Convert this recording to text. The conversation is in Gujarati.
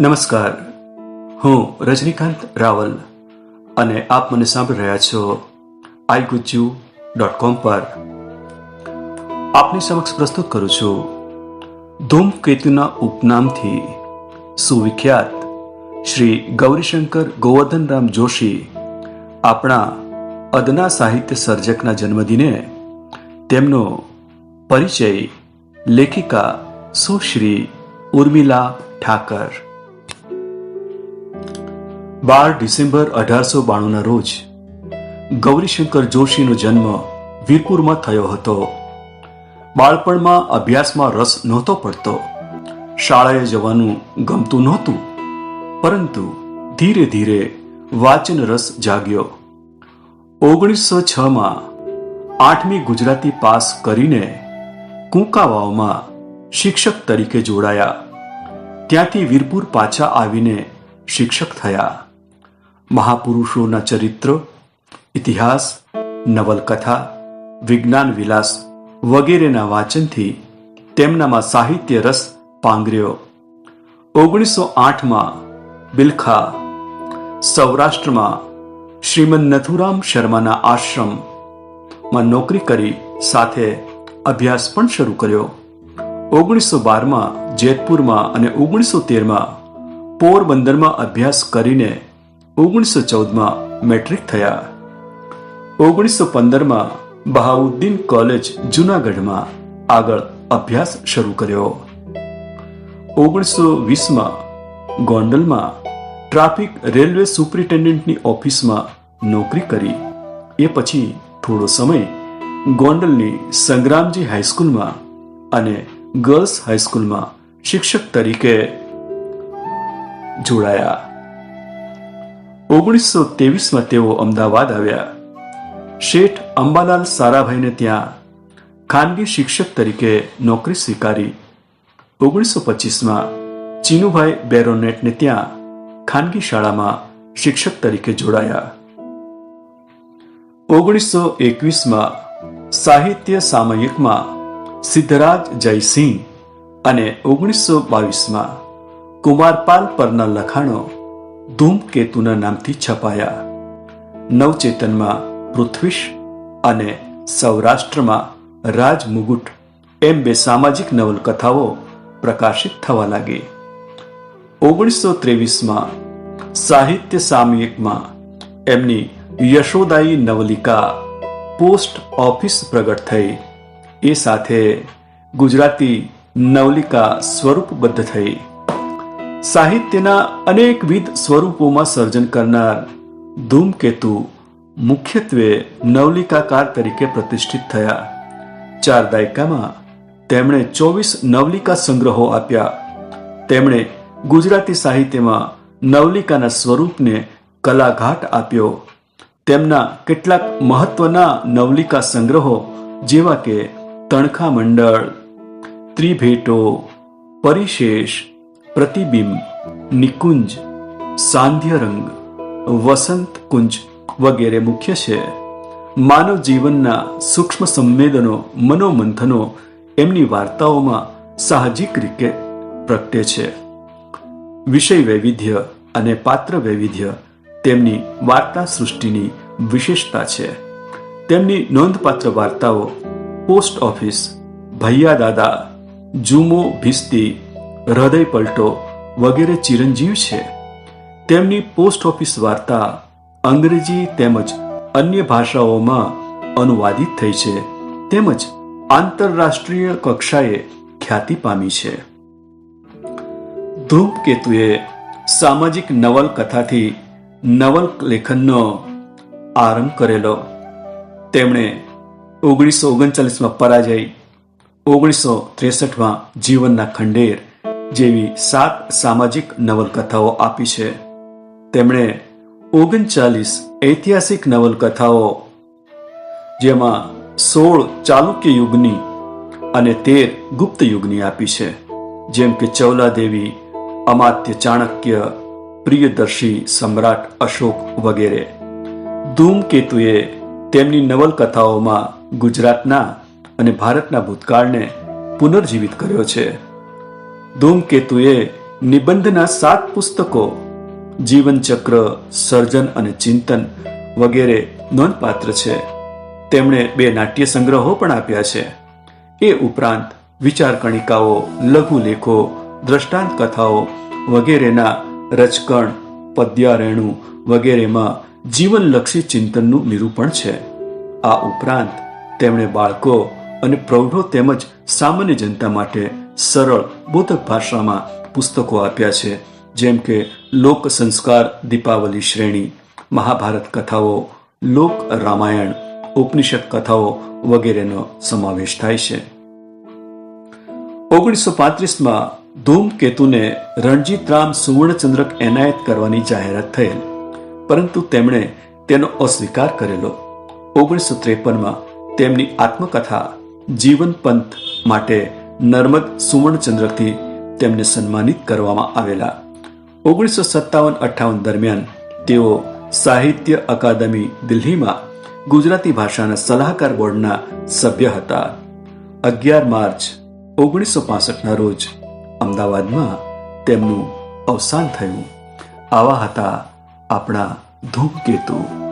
નમસ્કાર. હું રજનીકાંત રાવલ અને આપ મને સાંભળી રહ્યા છો આઈ ગુજ્યુ ડોટ કોમ પર. આપની સમક્ષ પ્રસ્તુત કરું છું ધૂમકેતુના ઉપનામથી સુવિખ્યાત શ્રી ગૌરીશંકર ગોવર્ધનરામ જોશી આપણા અદના સાહિત્ય સર્જકના જન્મદિને તેમનો પરિચય લેખિકા સુશ્રી ઉર્મિલા ઠાકર. બાર ડિસેમ્બર અઢારસો બાણુંના રોજ ગૌરીશંકર જોશીનો જન્મ વીરપુરમાં થયો હતો. બાળપણમાં અભ્યાસમાં રસ નહોતો પડતો. શાળાએ જવાનું ગમતું નહોતું. પરંતુ ધીરે ધીરે વાચન રસ જાગ્યો. ઓગણીસો છમાં આઠમી ગુજરાતી પાસ કરીને કુંકાવાવમાં શિક્ષક તરીકે જોડાયા. ત્યાંથી વીરપુર પાછા આવીને શિક્ષક થયા. મહાપુરુષોના ચરિત્ર, ઇતિહાસ, નવલકથા, વિજ્ઞાન વિલાસ વગેરેના વાંચનથી તેમનામાં સાહિત્ય રસ પાંગર્યો. ઓગણીસો આઠમાં બિલખા સૌરાષ્ટ્રમાં શ્રીમદ નથુરામ શર્માના આશ્રમમાં નોકરી કરી સાથે અભ્યાસ પણ શરૂ કર્યો. ઓગણીસો બારમાં જેતપુરમાં અને ઓગણીસો તેરમાં પોરબંદરમાં અભ્યાસ કરીને ઓગણીસો ચૌદમાં મેટ્રિક થયા. ઓગણીસો પંદરમાં બહાઉદ્દીન કોલેજ જુનાગઢમાં આગળ અભ્યાસ શરૂ કર્યો. ઓગણીસો વીસમાં ગોંડલમાં ટ્રાફિક રેલવે સુપ્રિન્ટેન્ડન્ટની ઓફિસમાં નોકરી કરી. એ પછી થોડો સમય ગોંડલની સંગ્રામજી હાઈસ્કૂલમાં અને ગર્લ્સ હાઈસ્કૂલમાં શિક્ષક તરીકે જોડાયા. ઓગણીસો તેવીસમાં તેઓ અમદાવાદ આવ્યા. શેઠ અંબાલાલ સારાભાઈને ત્યાં ખાનગી શિક્ષક તરીકે નોકરી સ્વીકારી. ઓગણીસો પચીસમાં ચીનુભાઈ બેરોનેટને ત્યાં ખાનગી શાળામાં શિક્ષક તરીકે જોડાયા. ઓગણીસો એકવીસમાં સાહિત્ય સામયિકમાં સિદ્ધરાજ જયસિંહ અને ઓગણીસો બાવીસમાં કુમારપાલ પરના લખાણો ધૂમકેતુના નામથી છપાયા. નવચેતનમાં પૃથ્વીશ અને સૌરાષ્ટ્રમાં રાજમુગુટ એમ બે સામાજિક નવલકથાઓ પ્રકાશિત થવા લાગી. ઓગણીસો ત્રેવીસમાં સાહિત્ય સામયિકમાં એમની યશોદાયી નવલિકા પોસ્ટ ઓફિસ પ્રગટ થઈ. એ સાથે ગુજરાતી નવલિકા સ્વરૂપબદ્ધ થઈ. સાહિત્યના અનેકવિધ સ્વરૂપોમાં સર્જન કરનાર ધૂમકેતુ મુખ્યત્વે નવલિકાકાર તરીકે પ્રતિષ્ઠિત થયા. ચાર દાયકામાં તેમણે ચોવીસ નવલિકા સંગ્રહો આપ્યા. તેમણે ગુજરાતી સાહિત્યમાં નવલિકાના સ્વરૂપને કલાઘાટ આપ્યો. તેમના કેટલાક મહત્વના નવલિકા સંગ્રહો જેવા કે તણખા મંડળ, ત્રિભેટો, પરિશેષ પ્રતિબિંબ, નિકુંજ સાંધ્યરંગ વસંત કુંજ વગેરે મુખ્ય છે. માનવ જીવનના સૂક્ષ્મ સંવેદનો, મનોમંથનો એમની વાર્તાઓમાં સાહજિક રીતે પ્રગટે છે. વિષય વૈવિધ્ય અને પાત્ર વૈવિધ્ય તેમની વાર્તા સૃષ્ટિની વિશેષતા છે. તેમની નોંધપાત્ર વાર્તાઓ, પોસ્ટ ઓફિસ ભૈયા દાદા જુમો ભીસ્તી હૃદય પલટો વગેરે ચિરંજીવ છે. તેમની પોસ્ટ ઓફિસ વાર્તા અંગ્રેજી તેમજ અન્ય ભાષાઓમાં અનુવાદિત થઈ છે. તેમજ આંતરરાષ્ટ્રીય કક્ષાએ ખ્યાતિ પામી છે. ધૂમકેતુએ સામાજિક નવલકથાથી નવલ લેખનનો આરંભ કરેલો. તેમણે ઓગણીસો ઓગણચાલીસમાં પરાજય, ઓગણીસો ત્રેસઠમાં જીવનના ખંડેર જેવી સાત સામાજિક નવલકથાઓ આપી છે. તેમણે ઓગણચાલીસ ઐતિહાસિક નવલકથાઓ, જેમાં સોળ ચાલુક્ય યુગની અને તેર ગુપ્ત યુગની આપી છે, જેમ કે ચૌલાદેવી, અમાત્ય ચાણક્ય, પ્રિયદર્શી સમ્રાટ અશોક વગેરે. ધૂમકેતુએ તેમની નવલકથાઓમાં ગુજરાતના અને ભારતના ભૂતકાળને પુનર્જીવિત કર્યો છે. ધૂમકેતુએ નિબંધના સાત પુસ્તકો જીવનચક્ર સર્જન અને ચિંતન વગેરે નોંધપાત્ર છે. તેમણે બે નાટ્ય સંગ્રહો પણ આપ્યા છે. એ ઉપરાંત વિચારકણિકાઓ લઘુલેખો લઘુ લેખો, દ્રષ્ટાંત કથાઓ વગેરેના રચકણ પદ્યારેણુ વગેરેમાં જીવનલક્ષી ચિંતનનું નિરૂપણ છે. આ ઉપરાંત તેમણે બાળકો અને પ્રૌઢો તેમજ સામાન્ય જનતા માટે સરળ બોધક ભાષામાં પુસ્તકો આપ્યા છે જેમ કે લોક સંસ્કાર દીપાવલી શ્રેણી મહાભારત કથાઓ લોક રામાયણ ઉપનિષદ કથાઓ વગેરેનો સમાવેશ થાય છે ઓગણીસો પાંત્રીસમાં ધૂમકેતુને રણજીતરામ સુવર્ણચંદ્રક એનાયત કરવાની જાહેરાત થયેલ પરંતુ તેમણે તેનો અસ્વીકાર કરેલો ઓગણીસો ત્રેપનમાં તેમની આત્મકથા જીવન પંથ માટે નર્મદ સુવર્ણચંદ્રકથી તેમને સન્માનિત કરવામાં આવેલા. ઓગણીસો સત્તાવન અઠ્ઠાવન દરમિયાન તેઓ સાહિત્ય અકાદમી દિલ્હીમાં ગુજરાતી ભાષાના સલાહકાર બોર્ડના સભ્ય હતા. અગિયાર માર્ચ ઓગણીસો પાસઠના રોજ અમદાવાદમાં તેમનું અવસાન થયું. આવા હતા આપણા ધૂમકેતુ